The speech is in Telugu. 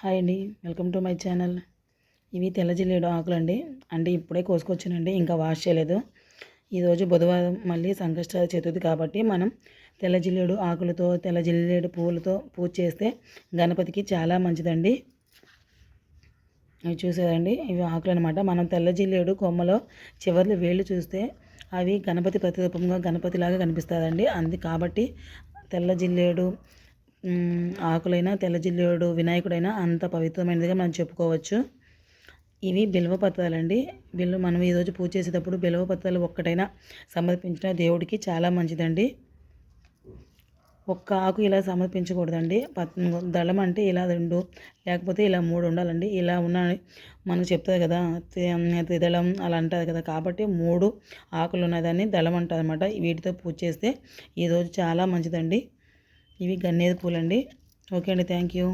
హాయ్ అండి. వెల్కమ్ టు మై ఛానల్. ఇవి తెల్ల జిల్లేడు ఆకులు అండి అంటే ఇప్పుడే కోసుకొచ్చానండి. ఇంకా వాష్ చేయలేదు. ఈరోజు బుధవారం మళ్ళీ సంకష్ట చతుర్థి కాబట్టి మనం తెల్ల జిల్లేడు ఆకులతో తెల్ల జిల్లేడు పువ్వులతో పూజ చేస్తే గణపతికి చాలా మంచిదండి. అవి చూసారండి? ఇవి ఆకులు అనమాట మనం తెల్ల జిల్లేడు కొమ్మలో చివర్లు వేళ్ళు చూస్తే అవి గణపతి ప్రతిరూపంగా గణపతిలాగా కనిపిస్తారండి అంది కాబట్టి తెల్ల జిల్లేడు ఆకులైనా తెల్లజిల్లుడు వినాయకుడైనా అంత పవిత్రమైనదిగా మనం చెప్పుకోవచ్చు. ఇవి బిల్వ పత్రాలండి. బిల్వ మనం ఈరోజు పూజ చేసేటప్పుడు బిల్వ పత్రాలు ఒక్కటైనా సమర్పించిన దేవుడికి చాలా మంచిదండి. ఒక్క ఆకు ఇలా సమర్పించకూడదండి. పత్ దళం అంటే ఇలా రెండు లేకపోతే ఇలా మూడు ఉండాలండి. ఇలా ఉన్న మనకు చెప్తారు కదా త్రిదళం అలా అంటారు కదా. కాబట్టి మూడు ఆకులు ఉన్నదాన్ని దళం అంటారు అనమాట వీటితో పూజ చేస్తే ఈరోజు చాలా మంచిదండి. ఇవి గన్నేరు పూలండి. ఓకే అండి థ్యాంక్ యూ.